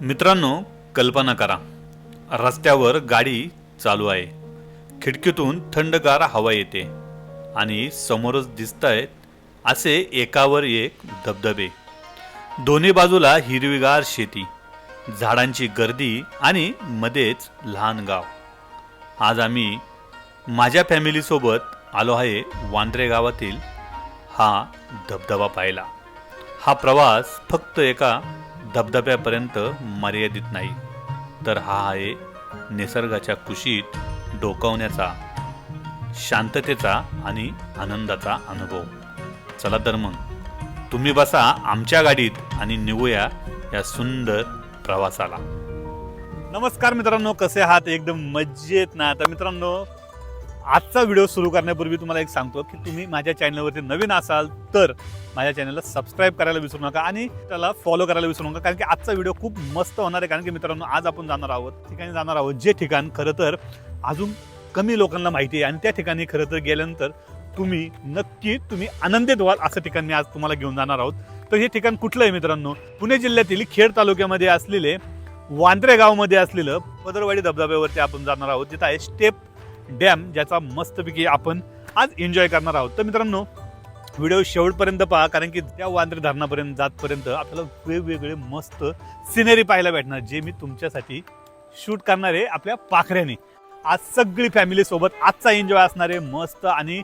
मित्रांनो कल्पना करा. रस्त्यावर गाडी चालू आहे. खिडकीतून थंडगार हवा येते आणि समोरच दिसत आहेत असे एकावर एक धबधबे. दोन्ही बाजूला हिरवीगार शेती झाडांची गर्दी आणि मध्येच लहान गाव. आज आम्ही माझ्या फॅमिलीसोबत आलो आहे वांद्रे गावातील हा धबधबा पाहिला हा प्रवास फक्त एका धबधब्यापर्यंत मर्यादित नाही. तर हा आहे निसर्गाच्या कुशीत डोकावण्याचा शांततेचा आणि आनंदाचा अनुभव. चला तर मग तुम्ही बसा आमच्या गाडीत आणि निघूया या सुंदर प्रवासाला. नमस्कार मित्रांनो कसे आहात? एकदम मजेत ना. तर मित्रांनो आजचा व्हिडिओ सुरू करण्यापूर्वी तुम्हाला एक सांगतो की तुम्ही माझ्या चॅनलवरती नवीन असाल तर माझ्या चॅनलला सबस्क्राईब करायला विसरू नका आणि त्याला फॉलो करायला विसरू नका. कारण की आजचा व्हिडिओ खूप मस्त होणार आहे. कारण की मित्रांनो आज आपण जाणार आहोत ठिकाणी जाणार आहोत जे ठिकाण खरं तर अजून कमी लोकांना माहिती आहे आणि त्या ठिकाणी खरं तर गेल्यानंतर तुम्ही नक्की तुम्ही आनंदित व्हाल असं ठिकाण मी आज तुम्हाला घेऊन जाणार आहोत. तर हे ठिकाण कुठलं आहे मित्रांनो? पुणे जिल्ह्यातील खेड तालुक्यामध्ये असलेले वांद्रे गावमध्ये असलेलं पदरवाडी धबधब्यावरती आपण जाणार आहोत. जिथं आहे स्टेप डॅम ज्याचा मस्तपैकी आपण आज एन्जॉय करणार आहोत. तर मित्रांनो व्हिडिओ शेवटपर्यंत पहा कारण की त्या वांद्रे धरणापर्यंत जातपर्यंत आपल्याला वेगवेगळे मस्त सिनेरी पाहायला भेटणार जे मी तुमच्यासाठी शूट करणार आहे आपल्या पाखऱ्याने. आज सगळी फॅमिली सोबत आजचा एन्जॉय असणार आहे मस्त आणि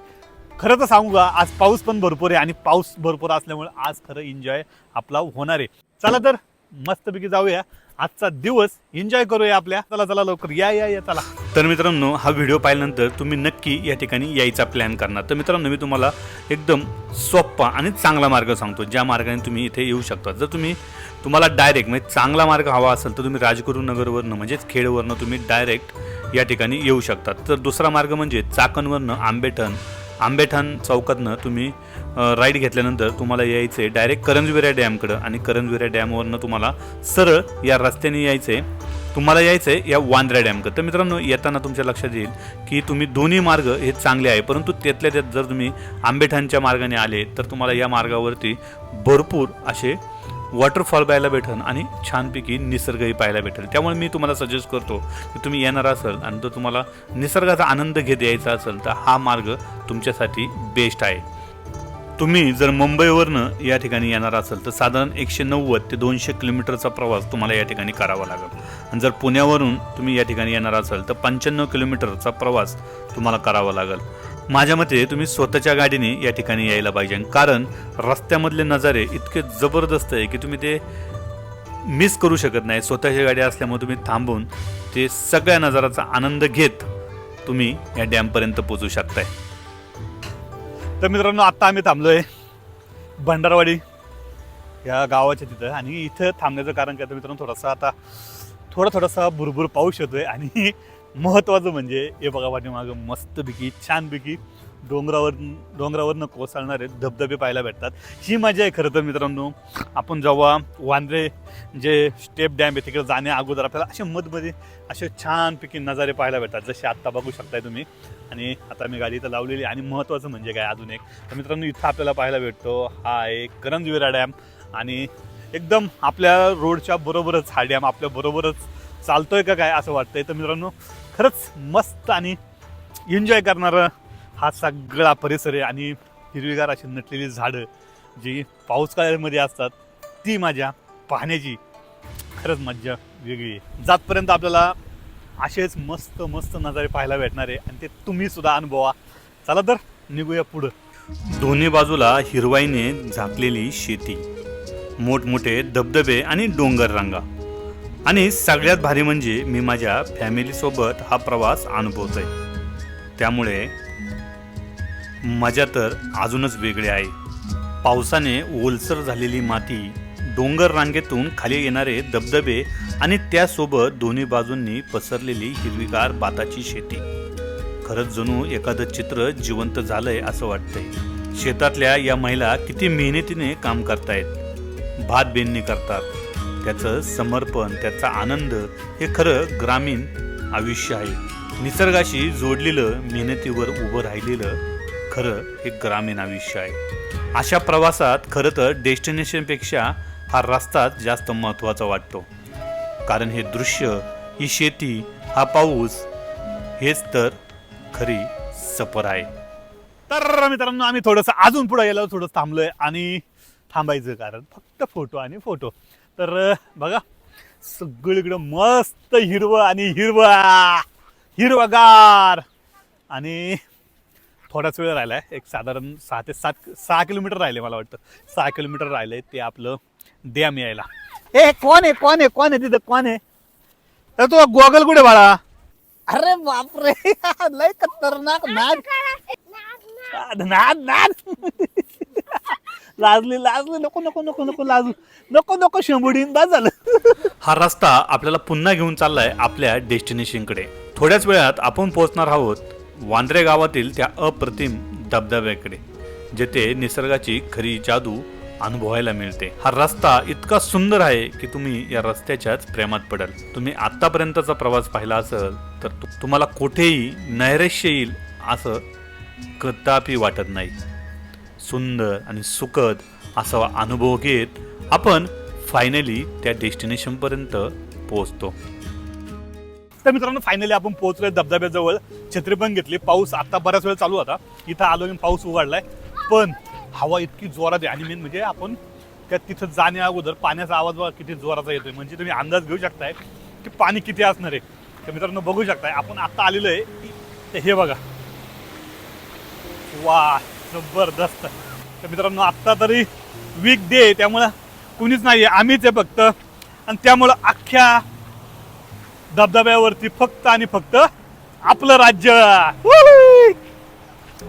खरं तर सांगू का आज पाऊस पण भरपूर आहे आणि पाऊस भरपूर असल्यामुळे आज खरं एन्जॉय आपला होणार आहे. चला तर मस्तपैकी जाऊया. आजचा दिवस एन्जॉय करूया आपल्या. चला चला लवकर. या या या चला. तर मित्रांनो हा व्हिडिओ पाहिल्यानंतर तुम्ही नक्की या ठिकाणी यायचा प्लॅन करणार. तर मित्रांनो मी तुम्हाला एकदम सोप्पा आणि चांगला मार्ग सांगतो. ज्या मार्गाने तुम्ही इथे येऊ शकता. जर तुम्ही तुम्हाला डायरेक्ट म्हणजे चांगला मार्ग हवा असेल तर तुम्ही राजगुरुनगरवरनं म्हणजेच खेडवरनं तुम्ही डायरेक्ट या ठिकाणी येऊ शकता. तर दुसरा मार्ग म्हणजे चाकणवरनं आंबेठण आंबेठाण चौकातनं तुम्ही राईड घेतल्यानंतर तुम्हाला यायचं आहे डायरेक्ट करंजविरा डॅमकडं आणि करंजविरा डॅमवरनं तुम्हाला सरळ या रस्त्याने यायचं आहे तुम्हाला यायचं आहे या वांद्र्या डॅमकडं. तर मित्रांनो येताना तुमच्या लक्षात येईल की तुम्ही दोन्ही मार्ग हे चांगले आहे परंतु त्यातल्या त्यात जर तुम्ही आंबेठाणच्या मार्गाने आले तर तुम्हाला या मार्गावरती भरपूर असे वॉटरफॉल पाहायला भेटेल आणि छानपैकी निसर्गही पाहायला भेटेल त्यामुळे मी तुम्हाला सजेस्ट करतो की तुम्ही येणार असाल आणि जर तुम्हाला निसर्गाचा आनंद घेत यायचा असेल तर हा मार्ग तुमच्यासाठी बेस्ट आहे. तुम्ही जर मुंबईवरनं या ठिकाणी येणार असाल तर साधारण एकशे नव्वद ते दोनशे किलोमीटरचा प्रवास तुम्हाला या ठिकाणी करावा लागेल. आणि जर पुण्यावरून तुम्ही या ठिकाणी येणार असाल तर पंच्याण्णव किलोमीटरचा प्रवास तुम्हाला करावा लागेल. माझ्या मते तुम्ही स्वतःच्या गाडीने या ठिकाणी यायला पाहिजे. कारण रस्त्यामधले नजारे इतके जबरदस्त आहे की तुम्ही ते मिस करू शकत नाही. स्वतःची गाडी असल्यामुळे तुम्ही थांबून ते सगळ्या नजाराचा आनंद घेत तुम्ही या डॅमपर्यंत पोचू शकताय. तर मित्रांनो आत्ता आम्ही थांबलोय भंडारवाडी या गावाच्या तिथं. आणि इथं थांबण्याचं कारण काय तर मित्रांनो थोडासा आता थोडा थोडासा भुरभुर पाऊस येतोय आणि महत्त्वाचं म्हणजे हे बघा पाठीमागं मस्तपैकी छानपैकी डोंगरावर डोंगरावरनं कोसळणारे धबधबे पाहायला भेटतात. ही मजा आहे खरं तर मित्रांनो. आपण जेव्हा वांद्रे जे स्टेप डॅम आहे तिकडे जाण्या अगोदर आपल्याला असे मधमध्ये असे छानपैकी नजारे पाहायला भेटतात. जसे आत्ता बघू शकताय तुम्ही. आणि आता मी गाडी इथं लावलेली आहे. आणि महत्त्वाचं म्हणजे काय अजून एक. तर मित्रांनो इथं आपल्याला पाहायला भेटतो हा एक करंजविरा डॅम. आणि एकदम आपल्या रोडच्या बरोबरच हा डॅम आपल्या बरोबरच चालतोय का काय असं वाटतंय. तर मित्रांनो खरंच मस्त आणि एन्जॉय करणारं हा सगळा परिसर आहे आणि हिरवीगार अशी नटलेली झाडं जी पाऊस काळामध्ये असतात ती माझ्या पाहण्याची खरंच मज्जा वेगळी आहे. जातपर्यंत आपल्याला असेच मस्त मस्त नजारे पाहायला भेटणार आहे आणि ते तुम्ही सुद्धा अनुभवा. चला तर निघूया पुढं. दोन्ही बाजूला हिरवाईने झाकलेली शेती मोठमोठे धबधबे आणि डोंगर रांगा. आणि सगळ्यात भारी म्हणजे मी माझ्या फॅमिलीसोबत हा प्रवास अनुभवतोय. त्यामुळे मजा तर अजूनच वेगळी आहे. पावसाने ओलसर झालेली माती डोंगर रांगेतून खाली येणारे धबधबे आणि त्यासोबत दोन्ही बाजूंनी पसरलेली हिरवीगार भाताची शेती. खरंच जणू एखादं चित्र जिवंत झालंय असं वाटतंय. शेतातल्या या महिला किती मेहनतीने काम करतायत. भात बेनणी करतात. त्याचं समर्पण त्याचा आनंद हे खरं ग्रामीण आयुष्य आहे. निसर्गाशी जोडलेलं मेहनतीवर उभं राहिलेलं खरं हे ग्रामीण आयुष्य आहे. अशा प्रवासात खरं तर डेस्टिनेशनपेक्षा हा रस्ताच जास्त महत्त्वाचा वाटतो. कारण हे दृश्य ही शेती हा पाऊस हेच तर खरी सफर आहे. तर मित्रांनो आम्ही थोडंसं अजून पुढे गेलो थोडं थांबलोय आणि थांबायचं कारण फक्त फोटो आणि फोटो तर बघा सगळीकडं मस्त हिरवं आणि हिरवा हिरवागार. आणि थोडाच वेळ राहिला आहे एक साधारण सहा ते सात सहा किलोमीटर राहिले मला वाटतं. सहा किलोमीटर राहिले ते आपलं डॅम यायला. ए कोण आहे कोण आहे कोण आहे तिथं कोण आहे? तर तो गोगल कुठे बाळा? अरे बापरे लय खतरनाक नाद नाद नाद. लाजली लाजली. नको नको नको नको लाजू. नको नको शंभुडीन बा झालं. हा रस्ता आपल्याला पुन्हा घेऊन चाललाय आपल्या डेस्टिनेशनकडे. थोड्याच वेळात आपण पोहोचणार आहोत वांद्रे गावातील त्या अप्रतिम धबधब्याकडे जेथे निसर्गाची खरी जादू अनुभवायला मिळते. हा रस्ता इतका सुंदर आहे की तुम्ही या रस्त्याच्याच प्रेमात पडाल. तुम्ही आतापर्यंतचा प्रवास पाहिला असेल तर तुम्हाला कुठेही नैराश्य येईल असं कदापि वाटत नाही. सुंदर आणि सुखद असा अनुभव घेत आपण फायनली त्या डेस्टिनेशनपर्यंत पोहोचतो. तर मित्रांनो फायनली आपण पोहोचलोय धबधब्याजवळ. छत्री पण घेतली. पाऊस आता बऱ्याच वेळ चालू होता. इथं आलो आणि पाऊस उघडलाय. पण हवा इतकी जोरात आहे आणि मेन म्हणजे आपण त्या तिथं जाण्या अगोदर पाण्याचा आवाज बघा किती जोराचा येतोय. म्हणजे तुम्ही अंदाज घेऊ शकताय की पाणी किती असणार आहे. तर मित्रांनो बघू शकताय. आपण आता आलेलो आहे. हे बघा. वा जबरदस्त तर मित्रांनो आत्ता तरी वीक डे आहे त्यामुळं कुणीच नाही आहे आम्हीच आहे फक्त. आणि त्यामुळं अख्ख्या धबधब्यावरती फक्त आणि फक्त आपलं राज्य.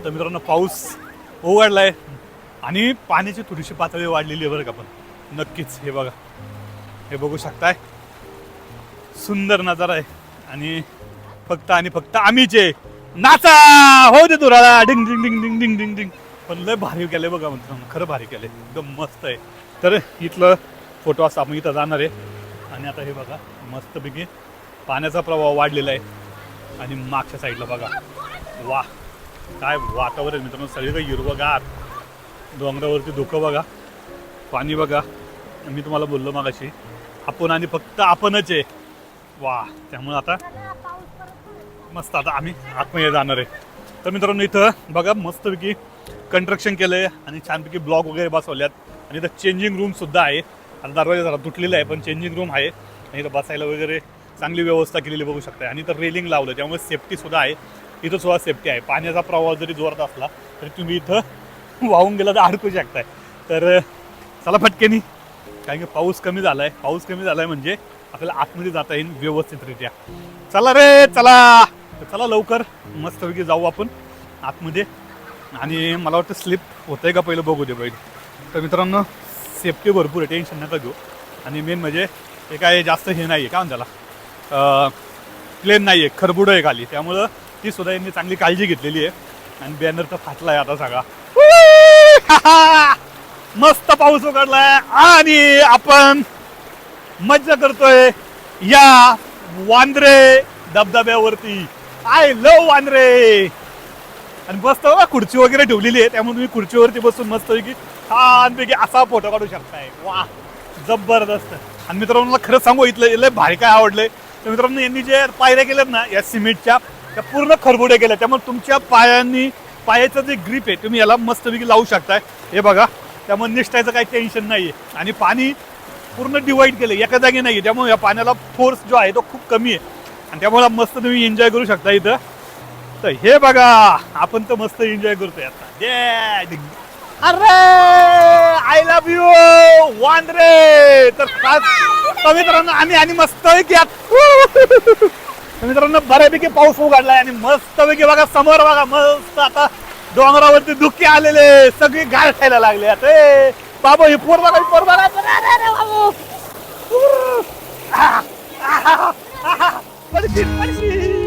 तर मित्रांनो पाऊस ओघडलाय आणि पाण्याची थोडीशी पातळी वाढलेली आहे बरं का पण. नक्कीच हे बघा. हे बघू शकताय. सुंदर नजारा आहे आणि फक्त आणि फक्त आम्हीच आहे. नाचा! हो दे तुराला डिंग डिंग डिंग डिंग डिंग डिंग डिंग. पण लय भारी केलंय बघा मित्रांनो खरं भारी केलंय एकदम मस्त आहे. तर इथलं फोटो असं आपण इथं जाणार आहे. आणि आता हे बघा मस्तपैकी पाण्याचा प्रवाह वाढलेला आहे. आणि मागच्या साईडला बघा. वा! काय वातावरण मित्रांनो सगळीकडे हिरवगार. डोंगरावरती धुकं बघा. पाणी बघा. मी तुम्हाला बोललो मागाशी. आपण आणि फक्त आपणच आहे. वा! त्यामुळे आता मस्त. आता आम्ही आतमध्ये जाणार आहे. तर मित्रांनो इथं बघा मस्तपैकी कंस्ट्रक्शन केलं आहे आणि छानपैकी ब्लॉक वगैरे बसवल्यात. आणि इथं चेंजिंग रूम सुद्धा आहे. आता दरवाजा जरा तुटलेला आहे पण चेंजिंग रूम आहे. आणि इथं बसायला वगैरे चांगली व्यवस्था केलेली बघू शकता आणि इथं रेलिंग लावलं त्यामुळे सेफ्टी सुद्धा आहे. इथं सुद्धा सेफ्टी आहे. पाण्याचा प्रवाह जरी जोरात असला तरी तुम्ही इथं वाहून गेला तर अडकू शकताय. तर चला फटकेनी कारण की पाऊस कमी झाला आहे पाऊस कमी झाला आहे म्हणजे आपल्याला आतमध्ये जाता येईल व्यवस्थितरित्या. चला रे चला! चला लवकर. मस्तपैकी जाऊ आपण आतमध्ये. आणि मला वाटतं स्लिप होतंय का पहिलं बघू दे पहिले तर मित्रांनो सेफ्टी भरपूर आहे टेन्शन नका घेऊ. आणि मेन म्हणजे ते काय जास्त हे नाही आहे का त्याला प्लेन नाही आहे खरबुडं आहे खाली. त्यामुळं ती सुद्धा यांनी चांगली काळजी घेतलेली आहे. आणि बॅनर तर फाटला आहे आता सगळा. मस्त पाऊस उघडलाय. आणि आपण मज्जा करतोय या वांद्रे धबधब्यावरती. आय लव रे आणि मस्त बघा खुर्ची वगैरे ठेवलेली आहे. त्यामुळे तुम्ही खुर्चीवरती बसून मस्त पैकी छानपैकी असा फोटो काढू शकताय. वा जबरदस्त. आणि मित्रांनो मला खरंच सांगू इथलं लय भारी काय आवडलंय. तर मित्रांनो यांनी जे पायऱ्या केल्यात ना या सिमेंटच्या त्या पूर्ण खरबुड्या केल्या त्यामुळे तुमच्या पायांनी पायाचं जे ग्रीप आहे तुम्ही याला मस्तपैकी लावू शकताय. हे बघा त्यामुळे निष्ठायचं काही टेन्शन नाही आहे आणि पाणी पूर्ण डिवाईड केलं एका जागी नाही आहे त्यामुळे या पाण्याला फोर्स जो आहे तो खूप कमी आहे. आणि त्यामुळे मस्त तुम्ही एन्जॉय करू शकता इथं. तर हे बघा आपण तर मस्त एन्जॉय करतोय आता. जय अरे आय लव्ह यू वन रे तर मित्रांनो आम्ही आणि मस्त मित्रांनो बऱ्यापैकी पाऊस उघडलाय आणि मस्त पैकी बघा समोर बघा मस्त आता डोंगरावरती धुके आलेले. सगळी गाळ खायला लागले आता. बाबा हे पोर बघा पोर बघा. अरे, बाबू. आह, आह,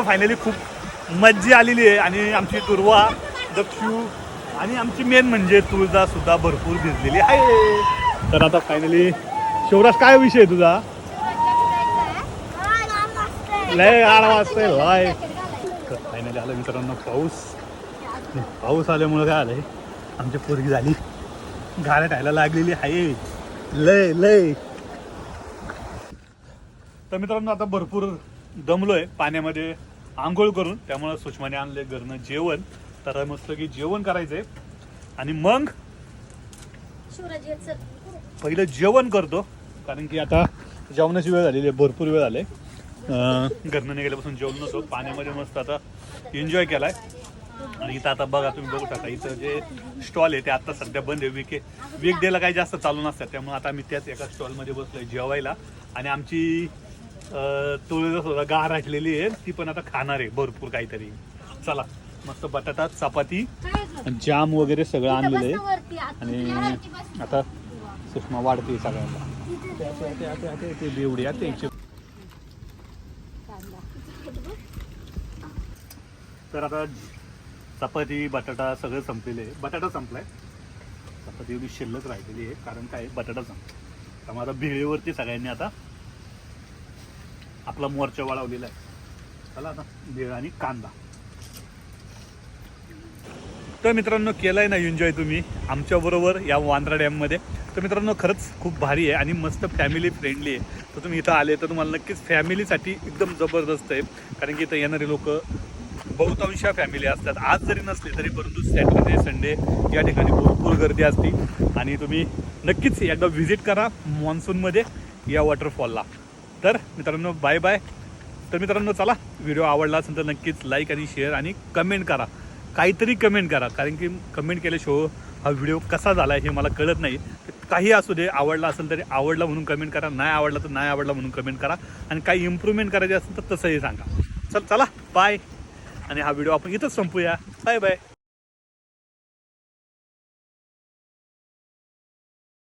मित्रांनो फायनली खूप मज्जा आलेली आहे. आणि आमची दुर्वा दक्षू आणि आमची मेन म्हणजे तुळजा सुद्धा भरपूर भिजलेली आहे. तर आता फायनली शिवराज काय विषय आहे तुझा? लय आड वाजतंय लय फायनली आलं मित्रांनो पाऊस. पाऊस आल्यामुळं काय आलंय आमची पोरगी झाली. गाड्या खायला लागलेली आहे. लय लय. तर मित्रांनो आता भरपूर दमलोय. पाण्यामध्ये आंघोळ करून त्यामुळं सुषमाने आणले घरनं जेवण. तर मस्त की जेवण करायचंय. आणि मग पहिलं जेवण करतो. कारण की आता जेवणाची वेळ झालेली आहे भरपूर वेळ झाले घरनं निघाल्यापासून जेवण नव्हतं पाण्यामध्ये मस्त आता एन्जॉय केलाय. आणि इथं आता बघा तुम्ही बघू शकता इथं जे स्टॉल आहे ते आता सध्या बंद आहे. विके वीक डेला काही जास्त चालू नसतात. त्यामुळे आता आम्ही त्याच एका स्टॉलमध्ये बसलोय जेवायला. आणि आमची तुळजा सुद्धा गार राखलेली आहे. ती पण आता खाणार आहे भरपूर काहीतरी. चला मस्त बटाटा चपाती जाम वगैरे सगळं आणलेलं आहे. आणि आता सुषमा वाढते सगळ्यांना. ते- बेवडी तर आता चपाती बटाटा सगळं संपलेलं आहे. बटाटा संपलाय. चपाती एवढी शिल्लक राहिलेली आहे कारण काय? बटाटा संपला. त्यामुळे आता भेळेवरती सगळ्यांनी आता आपला मोर्चा वाढवलेला आहे. चला आता भेळ आणि कांदा. तर मित्रांनो केलाय ना एन्जॉय तुम्ही आमच्या बरोबर या वांद्रा डॅममध्ये तर मित्रांनो खरंच खूप भारी आहे आणि मस्त फॅमिली फ्रेंडली आहे. तर तुम्ही इथं आले तर तुम्हाला नक्कीच फॅमिलीसाठी एकदम जबरदस्त आहे. कारण की इथं येणारे लोक बहुतांश फॅमिली असतात. आज जरी नसले तरी परंतु सॅटर्डे संडे या ठिकाणी भरपूर गर्दी असते. आणि तुम्ही नक्कीच एकदा व्हिजिट करा मान्सूनमध्ये या वॉटरफॉलला तर मित्रांनो बाय बाय तर मित्रांनो चला व्हिडिओ आवडला असेल तर नक्कीच लाईक आणि शेअर आणि कमेंट करा. काहीतरी कमेंट करा कारण की कमेंट केल्याशिवाय हो, हा व्हिडिओ कसा झाला आहे हे मला कळत नाही. काही असू दे आवडला असेल तरी आवडला म्हणून कमेंट करा नाही आवडला तर नाही आवडला म्हणून कमेंट करा. आणि काही इम्प्रूव्हमेंट करायची असेल तर तसंही सांगा. चल चला बाय आणि हा व्हिडिओ आपण इथंच संपूया. Bye bye